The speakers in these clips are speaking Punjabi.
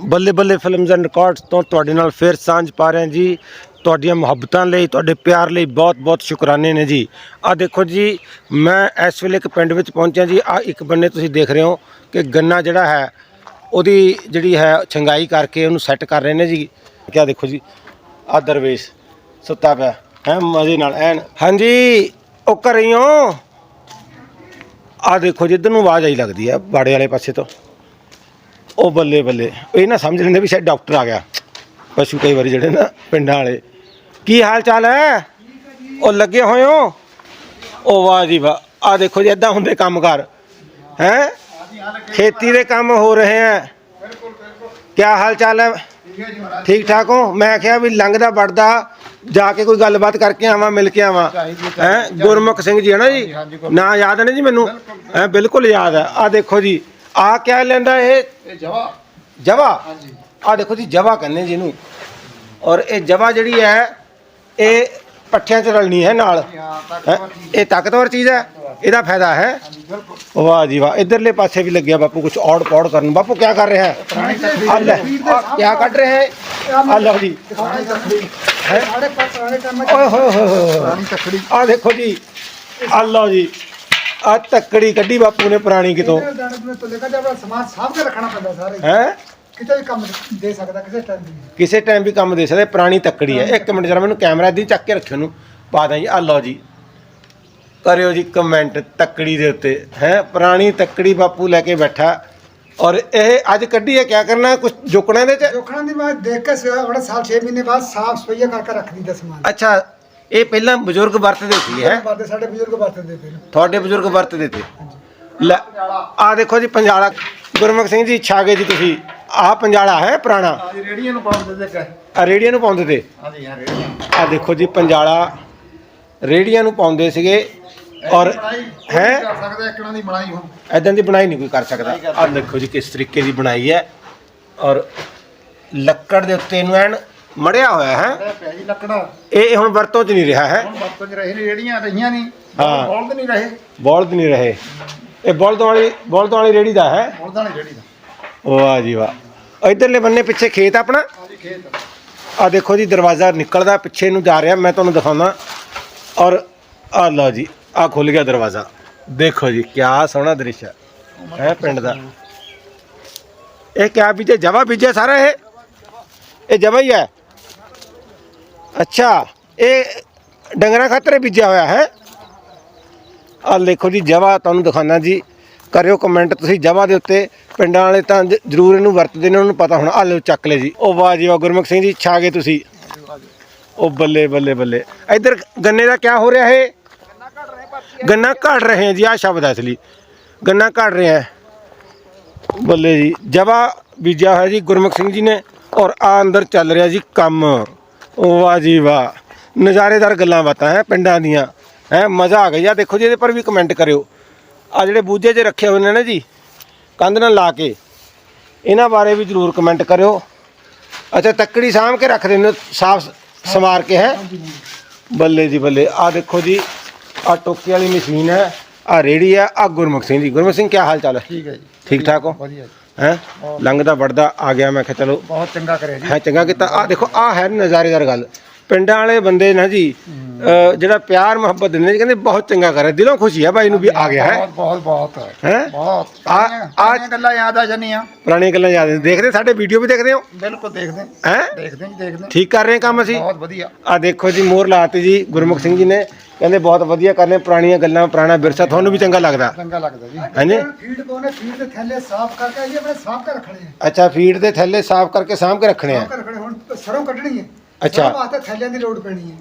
ਬੱਲੇ ਬੱਲੇ ਫਿਲਮਸ ਐਂਡ ਰਿਕਾਰਡਸ ਤੋਂ ਤੁਹਾਡੇ ਨਾਲ ਫੇਰ ਸਾਂਝ ਪਾ ਰਹੇ ਹਾਂ ਜੀ। ਤੁਹਾਡੀਆਂ ਮੁਹੱਬਤਾਂ ਲਈ, ਤੁਹਾਡੇ ਪਿਆਰ ਲਈ ਬਹੁਤ ਬਹੁਤ ਸ਼ੁਕਰਾਨੇ ਨੇ ਜੀ। ਆ ਦੇਖੋ ਜੀ, ਮੈਂ ਇਸ ਵੇਲੇ ਇੱਕ ਪਿੰਡ ਵਿੱਚ ਪਹੁੰਚਿਆ ਜੀ। ਆ ਇੱਕ ਬੰਨੇ ਤੁਸੀਂ ਦੇਖ ਰਹੇ ਹੋ ਕਿ ਗੰਨਾ ਜਿਹੜਾ ਹੈ, ਉਹਦੀ ਜਿਹੜੀ ਹੈ ਛੰਗਾਈ ਕਰਕੇ ਉਹਨੂੰ ਸੈੱਟ ਕਰ ਰਹੇ ਨੇ ਜੀ। ਕਿਆ ਦੇਖੋ ਜੀ ਆ ਦਰਵੇਸ਼ ਸੁੱਤਾ ਪਿਆ ਹੈ ਮਜ਼ੇ ਨਾਲ, ਐਨ। ਹਾਂਜੀ, ਉਹ ਕਰ ਰਹੀ ਹੋ। ਆ ਦੇਖੋ ਜੀ ਜਿੱਧਰ ਨੂੰ ਆਵਾਜ਼ ਆਈ ਲੱਗਦੀ ਹੈ, ਬਾੜੇ ਵਾਲੇ ਪਾਸੇ ਤੋਂ। ਉਹ ਬੱਲੇ ਬੱਲੇ। ਇਹ ਨਾ ਸਮਝ ਲੈਂਦੇ ਵੀ ਸ਼ਾਇਦ ਡਾਕਟਰ ਆ ਗਿਆ। ਪਸ਼ੂ ਕਈ ਵਾਰੀ ਜਿਹੜੇ ਨਾ ਪਿੰਡਾਂ ਵਾਲੇ। ਕੀ ਹਾਲ ਚਾਲ ਹੈ? ਉਹ ਲੱਗੇ ਹੋਏ ਹੋ? ਉਹ ਵਾਹ ਜੀ ਵਾਹ। ਆ ਦੇਖੋ ਜੀ ਇਦਾਂ ਹੁੰਦੇ ਕੰਮਕਾਰ ਹੈ? ਖੇਤੀ ਦੇ ਕੰਮ ਹੋ ਰਹੇ ਹੈ। ਕੀ ਹਾਲ ਚਾਲ ਹੈ? ਠੀਕ ਠਾਕ ਹੋ? ਮੈਂ ਕਿਹਾ ਵੀ ਲੰਘਦਾ ਵੜਦਾ ਜਾ ਕੇ ਕੋਈ ਗੱਲਬਾਤ ਕਰਕੇ ਆਵਾਂ ਮਿਲ ਕੇ ਆਵਾਂ। ਹੈ? ਗੁਰਮੁਖ ਸਿੰਘ ਜੀ ਹੈ ਨਾ ਜੀ? ਨਾਂ ਯਾਦ ਹੈ ਨਾ ਜੀ ਮੈਨੂੰ? ਹੈ? ਬਿਲਕੁਲ ਯਾਦ ਹੈ। ਆ ਦੇਖੋ ਜੀ। ਆ ਕਿਆ ਲੈਂਦਾ ਇਹ? ਇਹ ਜਵਾ। ਜਵਾ? ਹਾਂਜੀ। ਆ ਦੇਖੋ ਜੀ ਜਵਾ ਕਹਿੰਦੇ ਜਿਹਨੂੰ ਔਰ ਇਹ ਜਵਾ ਜਿਹੜੀ ਹੈ ਇਹ ਪੱਠਿਆਂ 'ਚ ਰਲਣੀ ਹੈ ਨਾਲ। ਹਾਂ? ਇਹ ਤਾਕਤਵਰ ਚੀਜ਼ ਹੈ? ਇਹਦਾ ਫਾਇਦਾ ਹੈ? ਵਾਹ ਜੀ ਵਾਹ ਇਧਰਲੇ ਪਾਸੇ ਵੀ ਲੱਗਿਆ ਬਾਪੂ ਕੁਝ ਔੜ ਪੌੜ ਕਰਨ। ਬਾਪੂ ਕੀ ਕਰ ਰਿਹਾ ਹੈ? ਆ ਲੈ ਕੀ ਕੱਢ ਰਿਹਾ ਹੈ? ਆ ਲਓ ਜੀ। ਪੁਰਾਣੀ ਤਖੜੀ ਹੈ? ਸਾਡੇ ਪਾਸ ਪੁਰਾਣੇ ਟਾਈਮ ਓਏ ਹੋਏ ਹੋਏ ਹੋਏ ਪੁਰਾਣੀ ਤਖੜੀ ਆ ਦੇਖੋ ਜੀ। ਆ ਲਓ ਜੀ। ਆ ਤੱਕੜੀ ਕੱਢੀ ਬਾਪੂ ਨੇ ਪੁਰਾਣੀ ਕਿਤੋਂ। ਦਾਣੇ ਨੂੰ ਤੋਂ ਲੇਕਰ ਆਪਣਾ ਸਮਾਨ ਸਾਂਭ ਕੇ ਰੱਖਣਾ ਪੈਂਦਾ ਸਾਰੇ। ਹੈ? ਕਿਤੇ ਵੀ ਕੰਮ ਦੇ ਸਕਦਾ ਕਿਸੇ ਟਾਈਮ ਵੀ। ਕਿਸੇ ਟਾਈਮ ਵੀ ਕੰਮ ਦੇ ਸਕਦੇ ਪੁਰਾਣੀ ਤੱਕੜੀ ਹੈ। ਇੱਕ ਮਿੰਟ ਜਰਾ ਮੈਨੂੰ ਕੈਮਰਾ ਦੀ ਚੱਕ ਕੇ ਰੱਖਿਓ ਨੂੰ। ਪਾ ਦਾਂ ਜੀ। ਆ ਲਓ ਜੀ। ਕਰਿਓ ਜੀ ਕਮੈਂਟ ਤੱਕੜੀ ਦੇ ਉੱਤੇ। ਹੈ? ਪੁਰਾਣੀ ਤੱਕੜੀ ਬਾਪੂ ਲੈ ਕੇ ਬੈਠਾ। ਔਰ ਇਹ ਅੱਜ ਕੱਢੀ ਹੈ ਕਿਆ ਕਰਨਾ? ਕੁਝ ਜੁਕਣਾ ਇਹਦੇ ਚ? ਜੋਖਣਾ ਦੀ ਬਾਅਦ ਦੇਖ ਕੇ ਸਵੇਰ ਬੜਾ ਸਾਲ 6 ਮਹੀਨੇ ਬਾਅਦ ਸਾਫ਼ ਸਫਾਈਆ ਕਰਕੇ ਰੱਖਦੀ ਦਾ ਸਮਾਨ। ਅੱਛਾ ਇਹ ਪਹਿਲਾਂ ਬਜ਼ੁਰਗ ਵਰਤਦੇ ਸੀ ਹੈ। ਸਾਡੇ ਬਜ਼ੁਰਗ ਵਰਤਦੇ ਤੇ ਤੁਹਾਡੇ ਬਜ਼ੁਰਗ ਵਰਤਦੇ ਤੇ ਲੈ ਆ ਦੇਖੋ ਜੀ ਪੰਜਾਲਾ। ਗੁਰਮੁਖ ਸਿੰਘ ਜੀ ਛਾ ਗਏ ਜੀ ਤੁਸੀਂ। ਆਹ ਪੰਜਾਲਾ ਹੈ ਪੁਰਾਣਾ। ਰੇੜੀਆਂ ਨੂੰ ਪਾਉਂਦੇ ਤੇ ਕਹੇ ਆ ਰੇੜੀਆਂ ਨੂੰ ਪਾਉਂਦੇ ਤੇ। ਹਾਂਜੀ ਹਾਂ ਰੇੜੀਆਂ। ਆ ਦੇਖੋ ਜੀ ਪੰਜਾਲਾ। ਰੇੜੀਆਂ ਨੂੰ ਪਾਉਂਦੇ ਸੀਗੇ ਔਰ ਹੈ? ਕਰ ਸਕਦਾ ਦੀ ਬਣਾਈ ਹੁਣ ਐਦਾਂ ਦੀ ਬਣਾਈ ਨਹੀਂ ਕੋਈ ਕਰ ਸਕਦਾ। ਆ ਦੇਖੋ ਜੀ ਕਿਸ ਤਰੀਕੇ ਦੀ ਬਣਾਈ ਹੈ। ਔਰ ਲੱਕੜ ਦੇ ਉੱਤੇ ਇਹਨੂੰ ਐਨ ਮੜਿਆ ਹੋਇਆ ਹੈ। ਇਹ ਪਿਆ ਜੀ ਲੱਕੜਾ। ਇਹ ਹੁਣ ਵਰਤੋਂ 'ਚ ਨਹੀਂ ਰਿਹਾ ਹੈ। ਹੁਣ ਵਰਤੋਂ ਚ ਰਹੇ ਨੇ ਰੇੜੀਆਂ ਰਹੀਆਂ ਨਹੀਂ। ਹਾਂ। ਬੋਲਦ ਨਹੀਂ ਰਹੇ। ਬੌਲਦ ਨਹੀਂ ਰਹੇ। ਇਹ ਬੌਲਦੋਂ ਵਾਲੀ ਬੌਲਦੋਂ ਵਾਲੀ ਰੇੜੀ ਦਾ ਹੈ। ਬੋਲਦਾ ਨਹੀਂ ਰੇੜੀ ਦਾ। ਵਾਹ ਜੀ ਵਾਹ। ਇਧਰਲੇ ਬੰਨੇ ਪਿੱਛੇ ਖੇਤ ਆਪਣਾ। ਖੇਤ ਆ। ਦੇਖੋ ਜੀ ਦਰਵਾਜ਼ਾ ਨਿਕਲਦਾ ਪਿੱਛੇ ਨੂੰ ਜਾ ਰਿਹਾ ਮੈਂ ਤੁਹਾਨੂੰ ਦਿਖਾਉਣਾ। ਔਰ ਆ ਲਓ ਜੀ ਆ ਖੁੱਲ ਗਿਆ ਦਰਵਾਜ਼ਾ। ਦੇਖੋ ਜੀ ਕਿਆ ਸੋਹਣਾ ਦ੍ਰਿਸ਼ ਹੈ। ਹੈ ਪਿੰਡ ਦਾ। ਇਹ ਕਿਆ ਬੀਜੇ ਜਵਾ ਬੀਜੇ ਸਾਰਾ ਇਹ? ਇਹ ਜਵਾ ਹੀ ਹੈ? ਅੱਛਾ, ਇਹ ਡੰਗਰਾਂ ਖਾਤਰ ਬੀਜਿਆ ਹੋਇਆ ਹੈ। ਆ ਦੇਖੋ ਜੀ, ਜਵਾ ਤੁਹਾਨੂੰ ਦਿਖਾਣਾ ਜੀ। ਕਰਿਓ ਕਮੈਂਟ ਤੁਸੀਂ ਜਵਾ ਦੇ ਉੱਤੇ ਪਿੰਡਾਂ ਵਾਲੇ ਤਾਂ ਜ- ਜ਼ਰੂਰ ਇਹਨੂੰ ਵਰਤਦੇ ਨੇ, ਉਹਨਾਂ ਨੂੰ ਪਤਾ ਹੋਣਾ। ਆ ਲਓ, ਚੱਕ ਲੈ ਜੀ। ਉਹ ਵਾਹ ਜੀ, ਵਾਹ, ਗੁਰਮੁਖ ਸਿੰਘ ਜੀ, ਛਾ ਗਏ ਤੁਸੀਂ। ਉਹ ਬੱਲੇ ਬੱਲੇ ਬੱਲੇ। ਇੱਧਰ ਗੰਨੇ ਦਾ ਕਿਆ ਹੋ ਰਿਹਾ ਹੈ ਗੰਨਾ ਘੜ ਰਹੇ ਹੈ ਜੀ ਆ ਸ਼ਬਦ ਹੈ ਅਸਲੀ ਗੰਨਾ ਘੜ ਰਿਹਾ ਹੈ। ਬੱਲੇ ਜੀ, ਜਵਾ ਬੀਜਿਆ ਹੋਇਆ ਜੀ, ਗੁਰਮੁਖ ਸਿੰਘ ਜੀ ਨੇ। ਔਰ ਆ ਅੰਦਰ ਚੱਲ ਰਿਹਾ ਜੀ ਕੰਮ। ਵਾਹ ਜੀ ਵਾਹ। ਨਜ਼ਾਰੇਦਾਰ ਗੱਲਾਂ ਬਾਤਾਂ ਹੈ ਪਿੰਡਾਂ ਦੀਆਂ। ਹੈ ਮਜ਼ਾ ਆ ਗਿਆ। ਦੇਖੋ ਜੀ ਇਹਦੇ ਪਰ ਵੀ ਕਮੈਂਟ ਕਰਿਓ। ਆ ਜਿਹੜੇ ਬੂਝੇ 'ਚ ਰੱਖੇ ਹੋਏ ਨੇ ਨਾ ਜੀ ਕੰਧ ਨਾਲ ਲਾ ਕੇ ਇਹਨਾਂ ਬਾਰੇ ਵੀ ਜ਼ਰੂਰ ਕਮੈਂਟ ਕਰਿਓ। ਅੱਛਾ ਤੱਕੜੀ ਸਾਂਭ ਕੇ ਰੱਖ ਦਿੰਦੇ ਸਾਫ਼ ਸਮਾਰ ਕੇ ਹੈ? ਬੱਲੇ ਜੀ ਬੱਲੇ। ਆ ਦੇਖੋ ਜੀ ਆ ਟੋਕੇ ਵਾਲੀ ਮਸ਼ੀਨ ਹੈ ਆ ਰੇੜੀ ਹੈ ਆ ਗੁਰਮੁਖ ਸਿੰਘ ਜੀ। ਗੁਰਮੁਖ ਸਿੰਘ ਕੀ ਹਾਲ ਚਾਲ ਹੈ? ਠੀਕ ਹੈ ਜੀ। ਠੀਕ ਠਾਕ ਹੋ? ਵਧੀਆ ਜੀ। ਹੈ? ਲੰਘਦਾ ਵੜਦਾ ਆ ਗਿਆ ਮੈਂ ਕਿਹਾ ਚਲੋ। ਬਹੁਤ ਚੰਗਾ ਕਰਿਆ ਜੀ। ਹੈ ਚੰਗਾ ਕੀਤਾ। ਆ ਦੇਖੋ ਆ ਹੈ ਨਜ਼ਾਰੇਦਾਰ ਗੱਲ। ਪਿੰਡਾਂ ਵਾਲੇ ਬੰਦੇ ਨਾ ਜੀ ਅਹ ਜਿਹੜਾ ਪਿਆਰ ਮੁਹੱਬਤ ਦਿੰਦੇ ਨੇ ਕਹਿੰਦੇ ਬਹੁਤ ਚੰਗਾ ਕਰਿਆ। ਦਿਲੋਂ ਖੁਸ਼ੀ ਹੈ ਭਾਈ ਨੂੰ ਵੀ ਆ ਗਿਆ ਹੈ? ਬਹੁਤ ਬਹੁਤ ਬਹੁਤ। ਹੈ? ਬਹੁਤ। ਆ- ਆ ਗੱਲਾਂ ਯਾਦ ਆ ਜਾਂਦੀਆਂ। ਪੁਰਾਣੀਆਂ ਗੱਲਾਂ ਯਾਦ ਨੇ ਦੇਖਦੇ ਸਾਡੇ ਵੀਡੀਓ ਵੀ ਦੇਖਦੇ ਹੋ? ਬਿਲਕੁਲ ਦੇਖਦੇ ਹੈ। ਦੇਖਦੇ ਜੀ ਦੇਖਦੇ ਠੀਕ ਕਰ ਰਹੇ ਕੰਮ ਅਸੀਂ? ਬਹੁਤ ਵਧੀਆ। ਆ ਦੇਖੋ ਜੀ ਮੋਹਰ ਲਾਤੀ ਜੀ ਗੁਰਮੁਖ ਸਿੰਘ ਜੀ ਨੇ। ਕਹਿੰਦੇ ਬਹੁਤ ਵਧੀਆ ਕਰਨੇ ਪੁਰਾਣੀਆਂ ਗੱਲਾਂ ਪੁਰਾਣਾ ਵਿਰਸਾ ਤੁਹਾਨੂੰ ਵੀ ਚੰਗਾ ਲੱਗਦਾ। ਚੰਗਾ ਲੱਗਦਾ ਜੀ। ਹਾਂਜੀ? ਫੀਡ ਪਾਉਣੇ ਫੀਡ ਦੇ ਥੱਲੇ ਸਾਫ਼ ਕਰਕੇ ਜੀ ਆਪਣੇ ਸਾਫ਼ ਕੇ ਰੱਖਣੇ ਆ। ਅੱਛਾ ਫੀਡ ਦੇ ਥੱਲੇ ਸਾਫ਼ ਕਰਕੇ ਸਾਂਭ ਕੇ ਰੱਖਣੇ ਆ? ਸਾਫ਼ ਕੇ ਰੱਖਣੇ ਹੁਣ ਤਾਂ ਸਰੋਂ ਕੱਢਣੀ ਹੈ। ਅੱਛਾ। ਸਰੋਂ ਵਾਸਤੇ ਥੱਲਿਆਂ ਦੀ ਲੋੜ ਪੈਣੀ ਹੈ।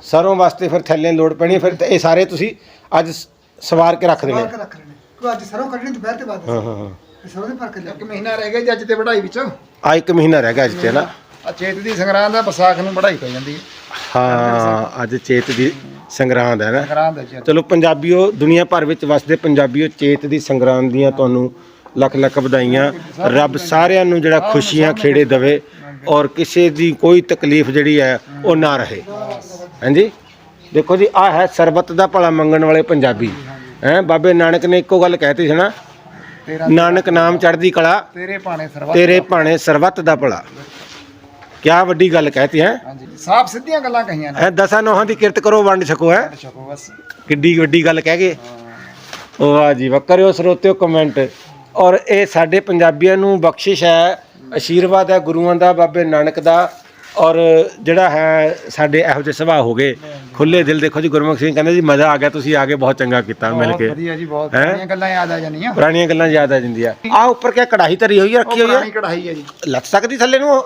ਸਰੋਂ ਵਾਸਤੇ ਫਿਰ ਥੱਲੇ ਲੋਡ ਪੈਣੀ ਹੈ, ਫਿਰ ਤੇ ਇਹ ਸਾਰੇ ਤੁਸੀਂ ਅੱਜ ਸ- ਸਵਾਰ ਕੇ ਰੱਖ ਦੇਣੇ ਸਵਾਰ ਕੇ ਰੱਖ ਲੈਣੇ ਕੋਈ ਅੱਜ ਸਰੋਂ ਕੱਢਣੀ ਦੁਪਹਿਰ ਤੇ ਬਾਅਦ ਹਾਂ ਹਾਂ ਸਰੋਂ ਦੇ ਭਰ ਕੇ ਇੱਕ ਮਹੀਨਾ ਰਹਿ ਗਿਆ ਜੀ ਅੱਜ ਤੇ ਵਢਾਈ ਵਿੱਚ। ਆ ਇੱਕ ਮਹੀਨਾ ਰਹਿ ਗਿਆ ਅੱਜ ਤੇ ਨਾ। ਆ ਚੇਤ ਦੀ ਸੰਗਰਾਂਦ ਦਾ ਵਿਸਾਖ ਨੂੰ ਵਢਾਈ ਪੈ ਜਾਂਦੀ ਹੈ। ਹਾਂ ਅੱਜ ਚੇਤ ਦੀ ਸੰਗਰਾਂਦ ਹੈ ਨਾ? ਚਲੋ ਪੰਜਾਬੀਓ ਦੁਨੀਆ ਭਰ ਵਿੱਚ ਵਸਦੇ ਪੰਜਾਬੀਓ ਚੇਤ ਦੀ ਸੰਗਰਾਂਦ ਦੀਆਂ ਤੁਹਾਨੂੰ ਲੱਖ ਲੱਖ ਵਧਾਈਆਂ। ਰੱਬ ਸਾਰਿਆਂ ਨੂੰ ਜਿਹੜਾ ਖੁਸ਼ੀਆਂ ਖੇੜੇ ਦਵੇ ਔਰ ਕਿਸੇ ਦੀ ਕੋਈ ਤਕਲੀਫ ਜਿਹੜੀ ਹੈ ਉਹ ਨਾ ਰਹੇ। ਹਾਂਜੀ? ਦੇਖੋ ਜੀ ਆ ਹੈ ਸਰਬੱਤ ਦਾ ਭਲਾ ਮੰਗਣ ਵਾਲੇ ਪੰਜਾਬੀ। ਹੈ ਬਾਬੇ ਨਾਨਕ ਨੇ ਇੱਕੋ ਗੱਲ ਕਹਿਤੀ ਸੀ ਨਾ? ਤੇਰਾ ਨਾਨਕ ਨਾਮ ਚੜ੍ਹਦੀ ਕਲਾ ਤੇਰੇ ਭਾਣੇ ਸਰਵਾ ਤੇਰੇ ਭਾਣੇ ਸਰਬੱਤ ਦਾ ਭਲਾ। ਕਿਆ ਵੱਡੀ ਗੱਲ ਕਹਿਤੀ ਹੈ। ਹਾਂਜੀ ਸਾਫ਼ ਸਿੱਧੀਆਂ ਗੱਲਾਂ ਕਹੀਆਂ ਨੇ। ਹੈ ਦਸਾਂ ਨੋਹਾਂ ਦੀ ਕਿਰਤ ਕਰੋ ਵੰਡ ਛਕੋ ਹੈ। ਛਕੋ ਬਸ। ਕਿੱਡੀ ਵੱਡੀ ਗੱਲ ਕਹਿ ਗਏ ਵਾਹ ਜੀ ਵਾਹ ਕਰਿਓ ਸਰੋਤਿਓ ਕਮੈਂਟ। ਔਰ ਇਹ ਸਾਡੇ ਪੰਜਾਬੀਆਂ ਨੂੰ ਬਖਸ਼ਿਸ਼ ਹੈ ਆਸ਼ੀਰਵਾਦ ਹੈ ਗੁਰੂਆਂ ਦਾ ਬਾਬੇ ਨਾਨਕ ਦਾ। ਔਰ ਜਿਹੜਾ ਹੈ ਸਾਡੇ ਇਹੋ ਜਿਹੇ ਸੁਭਾਅ ਹੋ ਗਏ। ਖੁੱਲੇ ਦਿਲ ਦੇਖੋ ਜੀ ਗੁਰਮੁਖ ਸਿੰਘ ਕਹਿੰਦੇ ਜੀ ਮਜ਼ਾ ਆ ਗਿਆ ਤੁਸੀਂ ਆ ਕੇ ਬਹੁਤ ਚੰਗਾ ਕੀਤਾ ਮਿਲ ਕੇ। ਵਧੀਆ ਜੀ ਬਹੁਤ ਹੈਂ? ਪੁਰਾਣੀਆਂ ਗੱਲਾਂ ਯਾਦ ਆ ਜਾਣੀਆਂ ਪੁਰਾਣੀਆਂ ਗੱਲਾਂ ਯਾਦ ਆ ਜਾਂਦੀਆਂ। ਆ ਉੱਪਰ ਕਿਆ ਕੜਾਹੀ ਧਰੀ ਹੋਈ ਰੱਖੀ ਹੋਈ ਹੈ ਕਢਾਈ ਹੈ ਜੀ। ਲੱਗ ਸਕਦੀ ਥੱਲੇ ਨੂੰ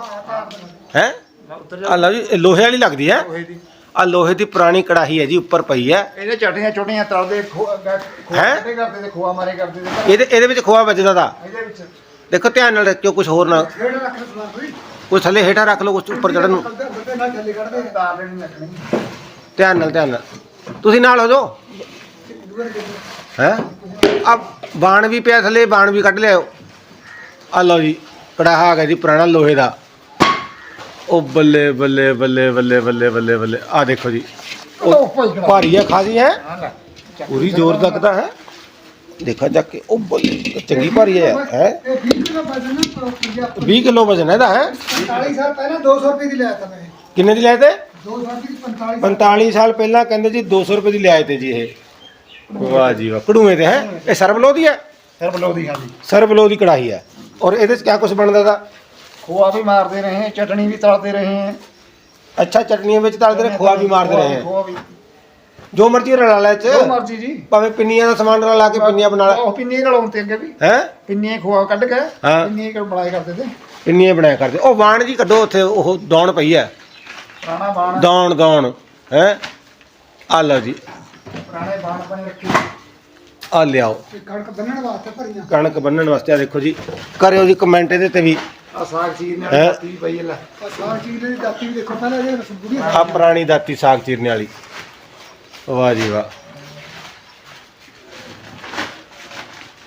ਹੈ? ਆ ਲਓ ਜੀ ਇਹ ਲੋਹੇ ਵਾਲੀ ਲੱਗਦੀ ਹੈ। ਦੀ। ਆ ਲੋਹੇ ਦੀ ਪੁਰਾਣੀ ਕੜਾਹੀ ਹੈ ਜੀ ਉੱਪਰ ਪਈ ਹੈ। ਇਹਦੇ ਚਟੀਆਂ ਚੋਟੀਆਂ ਤਲਦੇ ਖੋਆ ਹੈਂ? ਕਰਦੇ ਕਰਦੇ ਤੇ ਖੋਆ ਮਾਰੇ ਕਰਦੇ ਤੇ ਇਹਦੇ ਇਹਦੇ ਵਿੱਚ ਖੋਆ ਵੱਜਦਾ ਦਾ ਇਹਦੇ ਵਿੱਚ। ਦੇਖੋ ਧਿਆਨ ਨਾਲ ਰੱਖਿਓ ਕੁਝ ਹੋਰ ਨਾ। ਸਮਾਨ ਕੋਈ ਕੁਝ ਥੱਲੇ ਹੇਠਾਂ ਰੱਖ ਲਓ ਕੁਝ ਉੱਪਰ ਚੜਨ ਨੂੰ। ਬੱਤੇ ਨਾਲ ਥੱਲੇ ਕੱਢਦੇ ਤਾਰ ਲੈਣੀ ਰੱਖਣੀ। ਧਿਆਨ ਨਾਲ ਧਿਆਨ ਨਾਲ। ਤੁਸੀਂ ਨਾਲ ਹੋ ਜਾਓ। ਹੈ? ਆ ਬਾਣ ਵੀ ਪਿਆ ਥੱਲੇ ਬਾਣ ਵੀ ਕੱਢ ਲਿਆਓ। ਆ ਲਓ ਜੀ ਕੜਾਹਾ ਆ ਗਿਆ ਜੀ ਪੁਰਾਣਾ ਲੋਹੇ ਦਾ। ਉਹ ਬੱਲੇ ਬੱਲੇ ਬੱਲੇ ਬੱਲੇ ਬੱਲੇ ਬੱਲੇ ਬੱਲੇ। ਆ ਦੇਖੋ ਜੀ। ਉਹ ਭਾਰੀ ਹੈ ਖਾਸੀ ਹੈ। ਪੂਰੀ ਜ਼ੋਰ ਤੱਕਦਾ ਹੈ। ਦੇਖਾ ਜਾ ਕੇ ਉਹ ਬੱਲੇ ਚੰਗੀ ਭਾਰੀ ਹੈ ਹੈ। ਇਹ 20 ਕਿਲੋ ਵਜਨ ਨਾ ਪੰਜਾ 20 ਕਿਲੋ ਵਜਨ ਹੈ ਇਹਦਾ ਹੈ। 45 ਸਾਲ ਪਹਿਲਾਂ 200 ਰੁਪਏ ਦੀ ਲਿਆ ਤਾ ਮੈਂ। ਕਿੰਨੇ ਦੀ ਲਿਆਏ ਤੇ? 200 ਦੀ 45 45 ਸਾਲ ਪਹਿਲਾਂ ਕਹਿੰਦੇ ਜੀ 200 ਰੁਪਏ ਦੀ ਲਿਆਏ ਤੇ ਜੀ ਇਹ। ਵਾਹ ਜੀ ਵਾਹ ਕੜੂਏ ਤੇ ਹੈ। ਇਹ ਸਰਬਲੋ ਦੀ ਹੈ? ਫਿਰ ਬਲੋਦੀ ਹਾਂ ਜੀ ਸਰਬਲੋ ਦੀ ਕੜਾਹੀ ਹੈ। ਔਰ ਇਹਦੇ ਚ ਕਿਆ ਕੁਝ ਬਣਦਾ ਦਾ ਖੋਆ ਵੀ ਮਾਰਦੇ ਰਹੇ ਚਟਣੀ ਵੀ ਤਲਦੇ ਰਹੇ ਅੱਛਾ ਚਟਨੀਆਂ ਵਿੱਚ ਤਲਦੇ ਰਹੇ ਖੋਆ ਵੀ ਮਾਰਦੇ ਰਹੇ ਖੋਆ ਵੀ। ਜੋ ਮਰਜ਼ੀ ਰਲਾ ਲੈ ਚ। ਜੋ ਮਰਜ਼ੀ ਜੀ। ਭਾਵੇਂ ਪਿੰਨੀਆਂ ਦਾ ਸਮਾਨ ਰਲਾ ਕੇ ਪਿੰਨੀਆਂ ਬਣਾ ਲੈ। ਉਹ ਪਿੰਨੀਆਂ ਰਲਾਉਣ ਤੇ ਅੱਗੇ ਵੀ। ਹੈ? ਪਿੰਨੀਆਂ ਖੋਆ ਕੱਢ ਕੇ ਹਾਂ। ਪਿੰਨੀਆਂ ਕਰ ਬਣਾਏ ਕਰਦੇ ਤੇ? ਪਿੰਨੀਆਂ ਬਣਾਇਆ ਕਰਦੇ। ਉਹ ਵਾਣ ਜੀ ਕੱਢੋ ਉੱਥੇ ਉਹ ਦੌਣ ਪਈ ਹੈ। ਪੁਰਾਣਾ ਬਾਣ ਦੌਣ ਦੌਣ ਹੈ? ਆ ਲਓ ਜੀ। ਪੁਰਾਣੇ ਬਾਣ ਬਣੇ ਰੱਖੇ। ਆ ਲਿਆਓ। ਕਣਕ ਬੰਨਣ ਵਾਸਤੇ ਭਰੀਆਂ। ਕਣਕ ਬੰਨਣ ਵਾਸਤੇ ਆ ਦੇਖੋ ਜੀ। ਕਰਿਓ ਜੀ ਕਮੈਂਟ ਇਹਦੇ ਤੇ ਵੀ। ਆ ਸਾਗ ਚੀਰਨੇ ਹੈਂ? ਵਾਲੀ ਦਾਤੀ ਵੀ ਪਈ ਹੈ ਲੈ। ਆ ਸਾਗ ਚੀਰਨੇ ਦੀ ਦਾਤੀ ਵੀ ਦੇਖੋ ਪਹਿਲਾਂ ਇਹ ਬੁੜੀ ਆ ਪੁਰਾਣੀ ਦਾਤੀ ਸਾਗ ਚੀਰਨੇ ਵਾਲੀ। ਵਾਹ ਜੀ ਵਾਹ।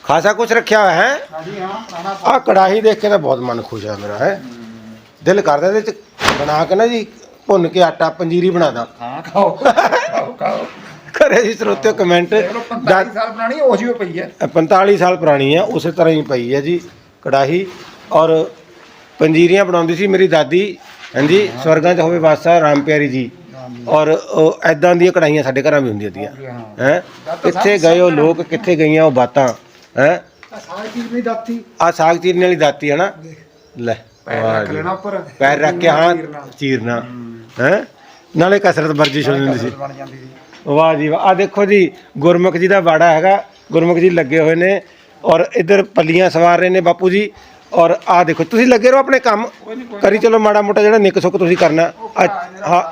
ਖਾਸਾ ਕੁਝ ਰੱਖਿਆ ਹੋਇਆ ਹੈ? ਹਾਂਜੀ ਹਾਂ ਪੁਰਾਣਾ ਆ ਕੜਾਹੀ ਦੇਖ ਕੇ ਤਾਂ ਬਹੁਤ ਮਨ ਖੁਸ਼ ਹੈ ਮੇਰਾ ਹੈ? ਦਿਲ ਕਰਦਾ ਇਹਦੇ ਚ ਬਣਾ ਕੇ ਨਾ ਜੀ ਭੁੰਨ ਕੇ ਆਟਾ ਪੰਜੀਰੀ ਬਣਾਦਾ ਹਾਂ ਖਾਓ ਖਾਓ ਖਾਓ। ਕਰੇ ਜੀ ਸਰੋਤਿਓ ਕਮੈਂਟ ਦੇਖ ਲਓ 45 ਸਾਲ ਪੁਰਾਣੀ ਉਹ ਜਿਹੀ ਪਈ ਹੈ। 45 ਸਾਲ ਪੁਰਾਣੀ ਹੈ ਉਸੇ ਤਰ੍ਹਾਂ ਹੀ ਪਈ ਹੈ ਜੀ ਕੜਾਹੀ ਔਰ ਪੰਜੀਰੀਆਂ ਬਣਾਉਂਦੀ ਸੀ ਮੇਰੀ ਦਾਦੀ ਹਾਂਜੀ ਸਵਰਗਾਂ 'ਚ ਹੋਵੇ ਵਾਸਾ ਰਾਮ ਪਿਆਰੀ ਜੀ। ਔਰ ਉਹ ਐਦਾਂ ਦੀਆਂ ਕੜਾਹੀਆਂ ਸਾਡੇ ਘਰਾਂ ਵੀ ਹੁੰਦੀਆਂ ਤੀਆਂ। ਹਾਂ? ਕਿੱਥੇ ਗਏ ਉਹ ਲੋਕ ਕਿੱਥੇ ਗਈਆਂ ਉਹ ਬਾਤਾਂ ਹੈ? ਆ ਸਾਗ ਚੀਰਨੇ ਦੀ ਦਾਤੀ। ਆ ਸਾਗ ਚੀਰਨੇ ਵਾਲੀ ਦਾਤੀ ਹੈ ਨਾ? ਲੈ ਪੈਰ ਰੱਖ। ਲੈਣਾ ਉੱਪਰ। ਪੈਰ ਰੱਖ ਕੇ ਹਾਂ ਚੀਰਨਾ। ਹੈ। ਨਾਲੇ ਕਸਰਤ ਵਰਜਿਸ਼ ਹੋ ਜਾਂਦੀ ਸੀ। ਬਣ ਜਾਂਦੀ ਸੀ। ਵਾਹ ਜੀ ਵਾਹ। ਆ ਦੇਖੋ ਜੀ ਗੁਰਮੁਖ ਜੀ ਦਾ ਬਾੜਾ ਹੈਗਾ। ਗੁਰਮੁਖ ਜੀ ਲੱਗੇ ਹੋਏ ਨੇ। ਔਰ ਇੱਧਰ ਪੱਲੀਆਂ ਸਵਾਰ ਰਹੇ ਨੇ ਬਾਪੂ ਜੀ। ਔਰ ਆ ਦੇਖੋ ਤੁਸੀਂ ਲੱਗੇ ਰਹੋ ਆਪਣੇ ਕੰਮ। ਕਰੀ ਚਲੋ ਮਾੜਾ ਮੋਟਾ ਜਿਹੜਾ ਨਿੱਕ ਸੁੱਕ ਤੁਸੀਂ ਕਰਨਾ।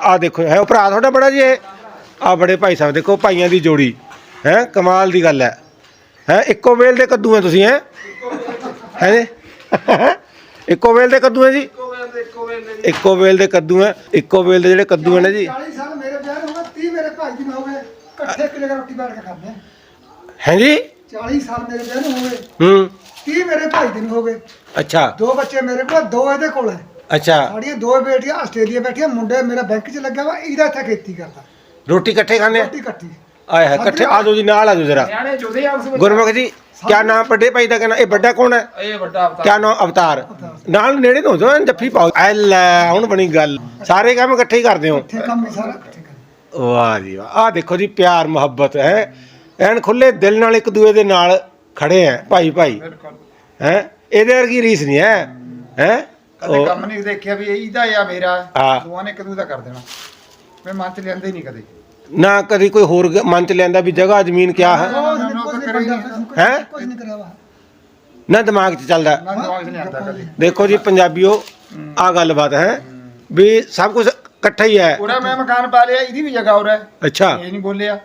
ਆ ਦੇਖੋ ਹੈ ਉਹ ਭਰਾ ਤੁਹਾਡਾ ਬੜਾ ਜੀ ਇਹ? ਆ ਬੜੇ ਭਾਈ ਸਾਹਿਬ ਦੇਖੋ ਭਾਈਆਂ ਦੀ ਜੋੜੀ। ਹੈ ਕਮਾਲ ਦੀ ਗੱਲ ਹੈ। ਹੈ ਇੱਕੋ ਵੇਲ ਦੇ ਕੱਦੂ ਹੈ ਤੁਸੀਂ ਹੈ? ਹੈ ਜੀ? ਇੱਕੋ ਵੇਲ ਦੇ ਕੱਦੂ ਹੈ ਜੀ? ਇੱਕੋ ਵੇਲ ਦੇ ਕੱਦੂ ਹੈ ਇੱਕੋ ਵੇਲ ਦੇ ਜਿਹੜੇ ਕੱਦੂ ਹੈ ਨਾ ਜੀ। 40 ਸਾਲ ਮੇਰੇ ਵਿਆਹ ਨੂੰ ਹੋ ਗਏ 30 ਮੇਰੇ ਭਾਈ ਦੀ ਹੋ ਗਏ ਇਕੱਠੇ ਇੱਕ ਜਗ੍ਹਾ ਰੋਟੀ ਬੈਠ ਕੇ ਖਾਂਦੇ ਆ। ਹੈ ਜੀ? 40 ਸਾਲ ਮੇਰੇ ਵਿਆਹ ਨੂੰ ਹੋ ਗਏ ਹੂੰ। 30 ਮੇਰੇ ਭਾਈ ਦੀ ਨੂੰ ਹੋ ਗਏ ਅੱਛਾ। ਦੋ ਬੱਚੇ ਮੇਰੇ ਕੋਲ ਦੋ ਇਹਦੇ ਕੋਲ ਹੈ। ਅੱਛਾ। ਸਾਡੀਆਂ ਦੋ ਬੇਟੀਆਂ ਆਸਟ੍ਰੇਲੀਆ ਬੈਠੀਆਂ ਮੁੰਡੇ ਮੇਰਾ ਬੈਂਕ 'ਚ ਲੱਗਿਆ ਵਾ ਇਹਦਾ ਇੱਥੇ ਖੇਤੀ ਕਰਦਾ। ਰੋਟੀ ਇਕੱਠੇ ਖਾਂਦੇ ਆ? ਰੋਟੀ ਕੱਟੀ ਆਏ ਹੈ ਇਕੱਠੇ ਆ ਜਾਓ ਜੀ ਨਾਲ ਆ ਜਾਓ ਜਰਾ। ਨਿਆਣੇ ਜੁਦੇ ਆਪਸ ਵਿੱਚ। ਗੁਰਮੁਖ ਜੀ ਕਿਆ ਨਾਮ ਵੱਡੇ ਭਾਈ ਦਾ ਕਹਿਣਾ ਇਹ ਵੱਡਾ ਕੌਣ ਹੈ? ਇਹ ਵੱਡਾ ਅਵਤਾਰ। ਕਿਆ ਨਾਮ? ਅਵਤਾਰ। ਨਾਲ ਨੇੜੇ ਨੂੰ ਹੋ ਜਾਓ ਐਨ ਜੱਫੀ ਪਾਓ। ਐ ਲੈ ਹੁਣ ਬਣੀ ਗੱਲ। ਸਾਰੇ ਕੰਮ ਇਕੱਠੇ ਹੀ ਕਰਦੇ ਹੋ। ਇੱਥੇ ਕੰਮ ਹੀ ਸਾਰਾ ਇਕੱਠੇ ਕਰਦੇ। ਵਾਹ ਜੀ ਵਾਹ। ਆ ਦੇਖੋ ਜੀ ਪਿਆਰ ਮੁਹੱਬਤ ਹੈ। ਐਨ ਖੁੱਲੇ ਦਿਲ ਨਾਲ ਇੱਕ ਦੂਏ ਦੇ ਨਾਲ ਖੜੇ ਆ ਭਾਈ ਭਾਈ ਬਿਲਕੁਲ। ਹੈ? ਇਹਦੇ ਵਰਗੀ ਰੀਸ ਨਹੀਂ ਹੈ। ਹੈ? ਕਦੇ ਕੰਮ ਨਹੀਂ ਦੇਖਿਆ ਵੀ ਇਹਦਾ ਜਾਂ ਮੇਰਾ। ਹਾਂ। ਦੋਵਾਂ ਨੇ ਕਦੋਂ ਦਾ ਕਰ ਦੇਣਾ। ਮੈਂ ਮਨ 'ਚ ਲੈਂਦੇ ਹੀ ਨਹੀਂ ਕਦੇ। ਨਾ ਕਦੀ ਕੋਈ ਹੋਰ ਗ- ਮਨ ਚ ਲੈਂਦਾ ਵੀ ਜਗ੍ਹਾ ਜ਼ਮੀਨ ਕਿਆ ਹੈ? ਹੈਂ? ਨਾ ਦਿਮਾਗ 'ਚ ਚੱਲਦਾ। ਨਾ ਦਿਮਾਗ 'ਚ ਨਹੀਂ ਆਉਂਦਾ ਕਦੇ। ਦੇਖੋ ਜੀ ਪੰਜਾਬੀਓ ਆ ਗੱਲਬਾਤ ਹੈ ਵੀ ਸਭ ਕੁਝ ਇਕੱਠਾ ਹੀ ਹੈ। ਪੂਰਾ ਮੈਂ ਮਕਾਨ ਪਾ ਲਿਆ ਇਹਦੀ ਵੀ ਜਗ੍ਹਾ ਹੋਰ ਹੈ ਅੱਛਾ। ਇਹ ਨਹੀਂ ਬੋਲਿਆ।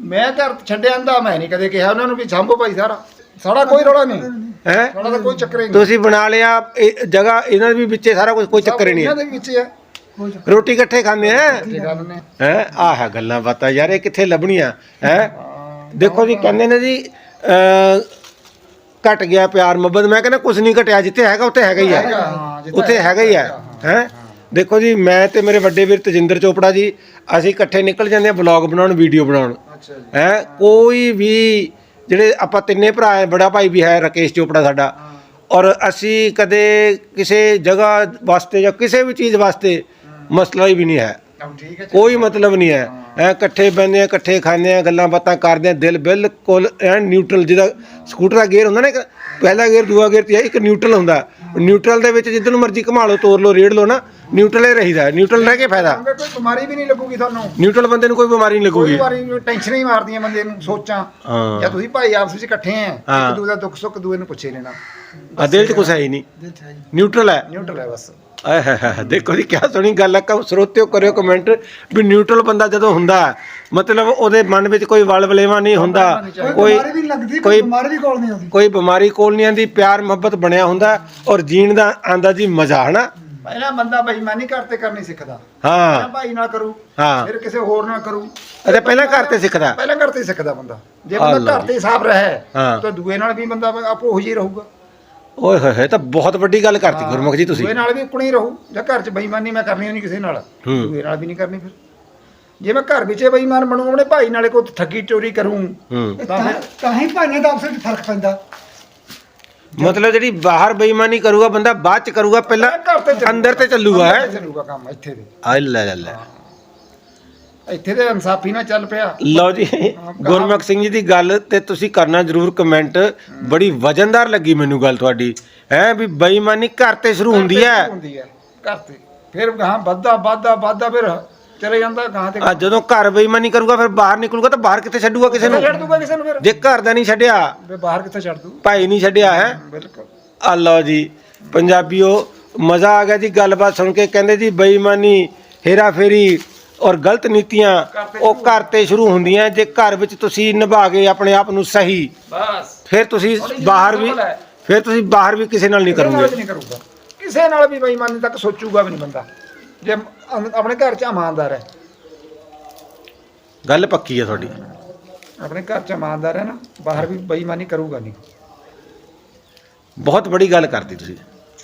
ਮੈਂ ਘਰ ਛੱਡਿਆ ਆਂਦਾ ਮੈਂ ਨਹੀਂ ਕਦੇ ਕਿਹਾ ਉਹਨਾਂ ਨੂੰ ਵੀ ਸਾਂਭੋ ਭਾਈ ਸਾਰਾ। ਸਾਡਾ ਕੋਈ ਰੌਲਾ ਨਹੀਂ। ਹੈ? ਸਾਡਾ ਤਾਂ ਕੋਈ ਚੱਕਰ ਹੀ ਨਹੀਂ। ਤੁਸੀਂ ਬਣਾ ਲਿਆ ਇਹ ਜਗ੍ਹਾ ਇਹਨਾਂ ਦੇ ਵੀ ਵਿੱਚੇ ਸਾਰਾ ਕੁਝ ਕੋਈ ਚੱਕਰ ਹੀ ਨਹੀਂ ਇਹਨਾਂ ਹੈ ਦੇ ਵਿੱਚ ਹੀ। ਰੋਟੀ ਇਕੱਠੇ ਖਾਂਦੇ ਆ? ਗੱਲ ਨੇ ਹੈ? ਆਹ ਹੈ ਗੱਲਾਂ ਬਾਤਾਂ ਯਾਰ ਇਹ ਕਿੱਥੇ ਲੱਭਣੀਆਂ? ਹੈ? ਦੇਖੋ ਜੀ ਕਹਿੰਦੇ ਨੇ ਜੀ ਅ ਘਟ ਗਿਆ ਪਿਆਰ ਮੁਹੱਬਤ। ਮੈਂ ਕਹਿੰਦਾ ਕੁਝ ਨਹੀਂ ਘਟਿਆ ਜਿੱਥੇ ਹੈਗਾ ਉੱਥੇ ਹੈਗਾ ਹੀ ਹੈ। ਹਾਂ, ਜਿੱਥੇ ਉੱਥੇ ਹੈਗਾ ਹੀ ਹੈ। ਹੈ? ਦੇਖੋ ਜੀ ਮੈਂ ਤੇ ਮੇਰੇ ਵੱਡੇ ਵੀਰ ਤਜਿੰਦਰ ਚੋਪੜਾ ਜੀ ਅਸੀਂ ਇਕੱਠੇ ਨਿਕਲ ਜਾਂਦੇ ਆ ਬਲੌਗ ਬਣਾਉਣ ਵੀਡੀਓ ਬਣਾਉਣ। ਅੱਛਾ ਜੀ। ਹੈ? ਕੋਈ ਵੀ ਜਿਹੜੇ ਆਪਾਂ ਤਿੰਨੇ ਭਰਾ ਹੈ ਬੜਾ ਭਾਈ ਵੀ ਹੈ ਰਕੇਸ਼ ਚੋਪੜਾ ਸਾਡਾ। ਔਰ ਅਸੀਂ ਕਦੇ ਕਿਸੇ ਜਗ੍ਹਾ ਵਾਸਤੇ ਜਾਂ ਕਿਸੇ ਵੀ ਚੀਜ਼ ਵਾਸਤੇ ਮਸਲਾ ਹੀ ਵੀ ਨਹੀਂ ਹੈ। ਆਹ ਠੀਕ ਹੈ ਕੋਈ ਮਤਲਬ ਨਹੀਂ ਹੈ। ਐ ਇਕੱਠੇ ਬੈੰਦੇ ਆ ਇਕੱਠੇ ਖਾਂਦੇ ਆ ਗੱਲਾਂ ਬਾਤਾਂ ਕਰਦੇ ਆ ਦਿਲ ਬਿਲਕੁਲ ਐਨ ਨਿਊਟਰਲ ਜਿਹਦਾ ਸਕੂਟਰ ਦਾ ਗੇਅਰ ਹੁੰਦਾ ਨਾ ਇੱਕ ਪਹਿਲਾ ਗੇਅਰ ਦੂਆ ਗੇਅਰ ਤੇ ਇੱਕ ਨਿਊਟਰਲ ਹੁੰਦਾ। ਨਿਊਟਰਲ ਦੇ ਵਿੱਚ ਜਿੱਦਨ ਨੂੰ ਮਰਜ਼ੀ ਘੁਮਾ ਲਓ ਤੋਰ ਲਓ ਰੇੜ ਲਓ ਨਾ ਨਿਊਟਰਲ ਹੀ ਰਹੀਦਾ ਨਿਊਟਰਲ ਰਹਿ ਕੇ ਫਾਇਦਾ। ਕੋਈ ਬਿਮਾਰੀ ਵੀ ਨਹੀਂ ਲੱਗੂਗੀ ਤੁਹਾਨੂੰ। ਨਿਊਟਰਲ ਬੰਦੇ ਨੂੰ ਕੋਈ ਬਿਮਾਰੀ ਨਹੀਂ ਕੋਈ ਲੱਗੂਗੀ ਵਾਰੀ ਟੈਨਸ਼ਨ ਹੀ ਮਾਰਦੀਆਂ ਬੰਦੇ ਨੂੰ ਸੋਚਾਂ। ਹਾਂ। ਜਾਂ ਤੁਸੀਂ ਭਾਈ ਆਪਸ ਵਿੱਚ ਇਕੱਠੇ ਆ ਹਾਂ। ਇੱਕ ਦੂਜੇ ਦਾ ਦੁੱਖ ਸੁੱਖ ਦੂਏ ਨੂੰ ਪੁੱਛੇ ਲੈਣਾ ਆ ਦਿਲ 'ਚ ਕੁਛ ਹੈ ਹੀ ਨਹੀਂ। ਨਿਊਟਰਲ ਹੈ ਨਿਊਟਰਲ ਹੈ। ਬਸ। ਆਏ ਹਾਏ ਹਾਏ ਦੇਖੋ ਜੀ ਕਿਆ ਸੋਹਣੀ ਗੱਲ ਹੈ। ਕਹੋ ਸਰੋਤਿਓ ਕਰਿਓ ਕਮੈਂਟ ਵੀ ਨਿਊਟਰਲ ਬੰਦਾ ਜਦੋਂ ਹੁੰਦਾ ਹੈ, ਮਤਲਬ ਉਹਦੇ ਮਨ ਵਿੱਚ ਕੋਈ ਵਲ ਵਲੇਵਾ ਨਹੀਂ ਹੁੰਦਾ। ਕੋਈ ਬਿਮਾਰੀ ਵੀ ਨੀ ਲੱਗਦੀ ਕੋਈ- ਕੋਈ ਬਿਮਾਰੀ ਵੀ ਕੋਲ ਨਹੀਂ ਆਉਂਦੀ। ਕੋਈ ਬਿਮਾਰੀ ਕੋਲ ਨਹੀਂ ਆਂਦੀ ਪਿਆਰ ਮੁਹੱਬਤ ਬਣਿਆ ਹੁੰਦਾ ਔਰ ਜੀਣ ਦਾ ਆਂਦਾ ਜੀ ਮਜ਼ਾ ਹਨਾ? ਪਹਿਲਾਂ ਬੰਦਾ ਬੇਈਮਾਨੀ ਘਰ ਤੇ ਕਰਨੀ ਸਿੱਖਦਾ। ਪਹਿਲਾਂ ਹਾਂ ਭਾਈ ਨਾਲ ਕਰੂ ਹਾਂ। ਫਿਰ ਕਿਸੇ ਹੋਰ ਨਾਲ ਕਰੂ। ਅਤੇ ਪਹਿਲਾਂ ਘਰ ਤੇ ਸਿੱਖਦਾ? ਪਹਿਲਾਂ ਘਰ ਤੇ ਹੀ ਸਿੱਖਦਾ ਬੰਦਾ। ਜੇ ਅੱਲਾ। ਬੰਦਾ ਘਰ ਤੇ ਹੀ ਸਾਫ਼ ਰਹੇ ਹਾਂ। ਤਾਂ ਦੂਏ ਨਾਲ ਵੀ ਬੰਦਾ ਆਪੋ ਉਹੀ ਜਿਹੀ ਰਹੂਗਾ। ਓਏ ਹੋਏ ਹੋਏ ਇਹ ਤਾਂ ਬਹੁਤ ਵੱਡੀ ਗੱਲ ਕਰਤੀ ਗੁਰਮੁਖ ਜੀ ਤੁਸੀਂ। ਦੂਏ ਨਾਲ ਵੀ ਕੁਣੀ ਰਹੂ ਜਾਂ ਘਰ 'ਚ ਬੇਈਮਾਨੀ ਮੈਂ ਕਰਨੀ ਨਹੀਂ ਕਿਸੇ ਨਾਲ। ਹੂੰ। ਦੂਏ ਨਾਲ ਵੀ ਨਹੀਂ ਕਰਨੀ ਫਿਰ। ਜੇ ਮੈਂ ਘਰ ਵਿੱਚ ਬੇਈਮਾਨ ਬਣੂ ਆਪਣੇ ਭਾਈ ਨਾਲੇ ਕੋਈ ਠੱਗੀ ਚੋਰੀ ਕਰੂੰ ਹੂੰ। ਤਾਂ ਤਾਂ ਫਿਰ ਤਾਂ ਹੀ ਭਾਈਆਂ ਦਾ ਆਪਸ ਵਿੱਚ ਫ਼ਰਕ ਪੈਂਦਾ। ਮਤਲਬ ਜਿਹੜੀ ਬਾਹਰ ਬੇਈਮਾਨੀ ਕਰੂਗਾ ਬੰਦਾ ਬਾਅਦ ਚ ਕਰੂਗਾ ਪਹਿਲਾਂ ਘਰ ਤੇ ਚੱਲੂਗਾ। ਅੰਦਰ ਤੇ ਚੱਲੂਗਾ ਹੈ? ਚੱਲੂਗਾ ਕੰਮ ਇੱਥੇ ਦੇ। ਆਏ ਲੈ ਲੈ ਲੈ। ਇੱਥੇ ਤੇ ਇਨਸਾਫੀ ਨਾਲ ਚੱਲ ਪਿਆ। ਲਓ ਜੀ ਗੁਰਮੁਖ ਸਿੰਘ ਜੀ ਦੀ ਗੱਲ ਤੇ ਤੁਸੀਂ ਕਰਨਾ ਜ਼ਰੂਰ ਕਮੈਂਟ ਬੜੀ ਵਜਨਦਾਰ ਲੱਗੀ ਮੈਨੂੰ ਗੱਲ ਤੁਹਾਡੀ। ਹੈ ਵੀ ਬੇਈਮਾਨੀ ਘਰ ਤੇ ਸ਼ੁਰੂ ਹੁੰਦੀ ਹੈ। ਹੁੰਦੀ ਹੈ। ਘਰ ਤੇ। ਫਿਰ ਗਾਂ ਵੱਧਦਾ ਵੱਧਦਾ ਵੱਧਦਾ ਫਿਰ ਚਲੇ ਜਾਂਦਾ ਗਾਂ ਤੇ ਆ ਜਦੋਂ ਘਰ ਬੇਈਮਾਨੀ ਕਰੂਗਾ ਫਿਰ ਬਾਹਰ ਨਿਕਲੂਗਾ ਤਾਂ ਬਾਹਰ ਕਿੱਥੇ ਛੱਡੂਗਾ ਕਿਸੇ ਨੂੰ? ਛੱਡ ਦੂਗਾ ਕਿਸੇ ਨੂੰ ਫਿਰ? ਜੇ ਘਰ ਦਾ ਨਹੀਂ ਛੱਡਿਆ। ਫਿਰ ਬਾਹਰ ਕਿੱਥੇ ਛੱਡ ਦੂ? ਭਾਈ ਨਹੀਂ ਛੱਡਿਆ ਹੈ? ਬਿਲਕੁਲ। ਆ ਲਓ ਜੀ ਪੰਜਾਬੀਓ ਮਜ਼ਾ ਆ ਗਿਆ ਜੀ ਗੱਲਬਾਤ ਸੁਣ ਕੇ। ਕਹਿੰਦੇ ਜੀ ਬੇਈਮਾਨੀ ਹੇਰਾ ਫੇਰੀ ਔਰ ਗਲਤ ਨੀਤੀਆਂ ਉਹ ਘਰ ਤੇ ਸ਼ੁਰੂ ਹੁੰਦੀਆਂ। ਜੇ ਘਰ ਵਿੱਚ ਤੁਸੀਂ ਨਿਭਾ ਗਏ ਆਪਣੇ ਆਪ ਨੂੰ ਸਹੀ ਬਸ। ਫਿਰ ਤੁਸੀਂ ਬਾਹਰ ਵੀ ਫਿਰ ਤੁਸੀਂ ਬਾਹਰ ਵੀ ਕਿਸੇ ਨਾਲ ਨਹੀਂ ਕਰੂਗਾ। ਕਿਸੇ ਨਾਲ ਵੀ ਬੇਈਮਾਨੀ ਤੱਕ ਸੋਚੂਗਾ ਵੀ ਨਹੀਂ ਬੰਦਾ। ਜੇ ਆਪਣੇ ਘਰ 'ਚ ਇਮਾਨਦਾਰ ਹੈ। ਗੱਲ ਪੱਕੀ ਹੈ ਤੁਹਾਡੀ। ਆਪਣੇ ਘਰ 'ਚ ਇਮਾਨਦਾਰ ਹੈ ਨਾ ਬਾਹਰ ਵੀ ਬੇਈਮਾਨੀ ਕਰੂਗਾ ਨਹੀਂ। ਬਹੁਤ ਬੜੀ ਗੱਲ ਕਰਤੀ ਤੁਸੀਂ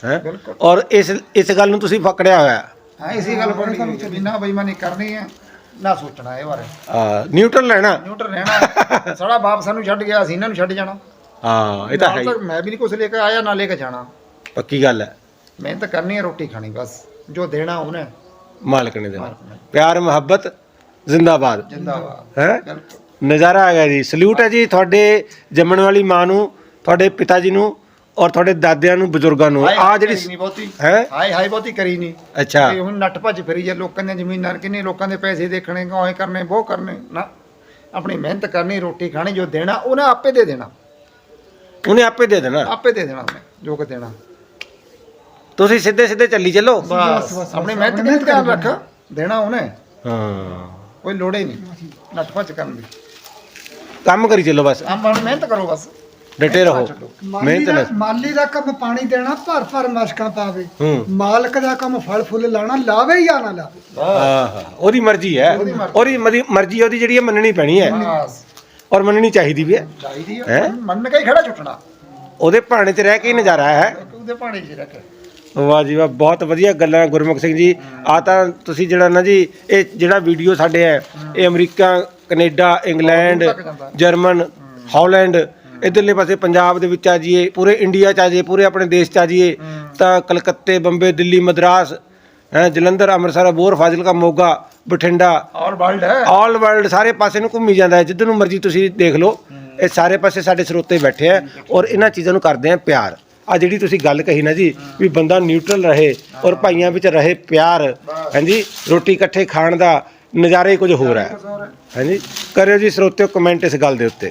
ਹੈ? ਬਿਲਕੁਲ। ਔਰ ਇਸ ਇਸ ਗੱਲ ਨੂੰ ਤੁਸੀਂ ਪਕੜਿਆ ਹੋਇਆ। ਹਾਂ ਇਸੇ ਗੱਲ ਪਰ ਵੀ ਨਾ ਬੇਈਮਾਨੀ ਕਰਨੀ ਹੈ ਨਾ ਸੋਚਣਾ ਇਹ ਬਾਰੇ। ਆ ਨਿਊਟਰਲ ਲੈਣਾ ਨਿਊਟਰ ਰਹਿਣਾ। ਸਾਡਾ ਬਾਪ ਸਾਨੂੰ ਛੱਡ ਗਿਆ ਅਸੀਂ ਇਹਨਾਂ ਨੂੰ ਛੱਡ ਜਾਣਾ। ਹਾਂ ਇਹ ਤਾਂ ਹੈ ਨਾਲ ਹੀ। ਮੈਂ ਵੀ ਨਹੀਂ ਕੁਛ ਲੈ ਕੇ ਆਇਆ ਨਾ ਲੈ ਕੇ ਜਾਣਾ। ਪੱਕੀ ਗੱਲ ਹੈ। ਮਿਹਨਤ ਕਰਨੀ ਹੈ ਰੋਟੀ ਖਾਣੀ ਬਸ। ਜੋ ਦੇਣਾ ਉਹਨੇ। ਮਾਲਕ ਨੇ ਦੇਣਾ। ਪਿਆਰ ਮੁਹੱਬਤ ਜ਼ਿੰਦਾਬਾਦ। ਜਿੰਦਾਬਾਦ। ਹੈ? ਬਿਲਕੁਲ। ਨਜ਼ਾਰਾ ਆ ਗਿਆ ਜੀ। ਸਲੂਟ ਹੈ ਜੀ ਤੁਹਾਡੇ ਜੰਮਣ ਵਾਲੀ ਮਾਂ ਨੂੰ ਤੁਹਾਡੇ ਪਿਤਾ ਜੀ ਨੂੰ ਔਰ ਤੁਹਾਡੇ ਦਾਦਿਆਂ ਨੂੰ ਬਜ਼ੁਰਗਾਂ ਨੂੰ। ਹਾਏ ਆ ਹਾਏ ਜਿਹੜੀ ਕਰੀ ਨਹੀਂ ਬਹੁਤੀ। ਹੈ? ਹਾਏ ਹਾਏ ਬਹੁਤੀ ਕਰੀ ਨਹੀਂ ਅੱਛਾ। ਤੇ ਹੁਣ ਨੱਟ ਭੱਜ ਫਿਰੀ ਜੇ ਲੋਕਾਂ ਦੀਆਂ ਜ਼ਮੀਨਾਂ ਕਿੰਨੇ ਲੋਕਾਂ ਦੇ ਪੈਸੇ ਦੇਖਣੇ ਗੋਏ ਕਰਨੇ ਬਹੁਤ ਕਰਨੇ। ਨਾ ਆਪਣੀ ਮਿਹਨਤ ਕਰਨੀ ਰੋਟੀ ਖਾਣੀ ਜੋ ਦੇਣਾ ਉਹਨੇ ਆਪੇ ਦੇ ਦੇਣਾ। ਉਹਨੇ ਆਪੇ ਦੇ ਦੇਣਾ। ਆਪੇ ਦੇ ਦੇਣਾ ਉਹਨੇ ਜੋ ਕਿ ਦੇਣਾ। ਤੁਸੀਂ ਸਿੱਧੇ ਸਿੱਧੇ ਚੱਲੀ ਚੱਲੋ। ਬਸ। ਆਪਣੀ ਮਿਹਨਤ ਤੇ ਧਿਆਨ ਰੱਖ ਦੇਣਾ ਉਹਨੇ। ਹਾਂ। ਕੋਈ ਲੋੜ ਹੀ ਨਹੀਂ ਨੱਟ ਭੱਜ ਕਰਨ ਦੀ। ਕੰਮ ਕਰੀ ਚੱਲੋ ਬਸ। ਆਪ ਮਿਹਨਤ ਕਰੋ ਬਸ। ਡਟੇ ਰਹੋ। ਮਾਲੀ ਮਿਹਨਤ ਦਾ ਨਾਲ। ਮਾਲੀ ਦਾ ਕੰਮ ਪਾਣੀ ਦੇਣਾ ਭਰ ਭਰ ਮਸ਼ਕਾਂ ਪਾਵੇ। ਹੂੰ। ਮਾਲਕ ਦਾ ਕੰਮ ਫਲ ਫੁੱਲ ਲਾਣਾ ਲਾਵੇ ਜਾਂ ਨਾ ਲਾਵੇ। ਆਹ ਉਹਦੀ ਮਰਜ਼ੀ ਹੈ। ਉਹਦੀ ਮਰਜ਼ੀ। ਉਹਦੀ ਮਰਜ਼ੀ ਮਰਜ਼ੀ ਉਹਦੀ ਜਿਹੜੀ ਹੈ ਮੰਨਣੀ ਪੈਣੀ ਹੈ। ਬਸ। ਔਰ ਮੰਨਣੀ ਚਾਹੀਦੀ ਵੀ ਹੈ। ਚਾਹੀਦੀ ਹੈਂ? ਹੈ? ਮੰਨ ਕੇ ਹੀ ਖੜਾ ਛੁੱਟਣਾ ਉਹਦੇ ਭਾਣੇ 'ਚ ਰਹਿ ਕੇ ਹੀ ਨਜ਼ਾਰਾ ਹੈ। ਉਹਦੇ ਪਾਣੀ 'ਚ ਰੱਖ ਵਾਹ ਜੀ ਵਾਹ ਬਹੁਤ ਵਧੀਆ ਗੱਲਾਂ ਗੁਰਮੁਖ ਸਿੰਘ ਜੀ। ਆ ਤਾਂ ਤੁਸੀਂ ਜਿਹੜਾ ਨਾ ਜੀ ਇਹ ਜਿਹੜਾ ਵੀਡੀਓ ਸਾਡੇ ਹੈ ਇਹ America Canada England. German Holland ਇਧਰਲੇ ਪਾਸੇ ਪੰਜਾਬ ਦੇ ਵਿੱਚ ਆ ਜਾਈਏ ਪੂਰੇ ਇੰਡੀਆ ਚ ਆ ਜਾਈਏ ਪੂਰੇ ਆਪਣੇ ਦੇਸ਼ ਚ ਆ ਜਾਈਏ ਤਾਂ ਕਲਕੱਤੇ ਬੰਬੇ ਦਿੱਲੀ ਮਦਰਾਸ ਹੈ ਜਲੰਧਰ ਅੰਮ੍ਰਿਤਸਰ ਅਬੋਹਰ ਫਾਜ਼ਿਲਕਾ ਮੋਗਾ ਬਠਿੰਡਾ ਔਰ ਵਰਲਡ ਹੈ। ਆਲ ਵਰਲਡ ਸਾਰੇ ਪਾਸੇ ਨੂੰ ਘੁੰਮੀ ਜਾਂਦਾ ਹੈ। ਜਿੱਧਰ ਨੂੰ ਮਰਜ਼ੀ ਤੁਸੀਂ ਦੇਖ ਲਓ ਇਹ ਸਾਰੇ ਪਾਸੇ ਸਾਡੇ ਸਰੋਤੇ ਬੈਠੇ ਆ ਔਰ ਇਹਨਾਂ ਚੀਜ਼ਾਂ ਨੂੰ ਕਰਦੇ ਆ ਪਿਆਰ। ਆ ਜਿਹੜੀ ਤੁਸੀਂ ਗੱਲ ਕਹੀ ਨਾ ਜੀ, ਵੀ ਬੰਦਾ ਨਿਊਟਰਲ ਰਹੇ ਔਰ ਭਾਈਆਂ ਵਿੱਚ ਰਹੇ ਪਿਆਰ, ਹਾਂਜੀ, ਰੋਟੀ ਇਕੱਠੇ ਖਾਣ ਦਾ ਨਜ਼ਾਰਾ ਹੀ ਕੁਝ ਹੋਰ ਹੈ। ਹਾਂਜੀ, ਕਰਿਓ ਜੀ ਸਰੋਤਿਓ ਕਮੈਂਟ ਇਸ ਗੱਲ ਦੇ ਉੱਤੇ।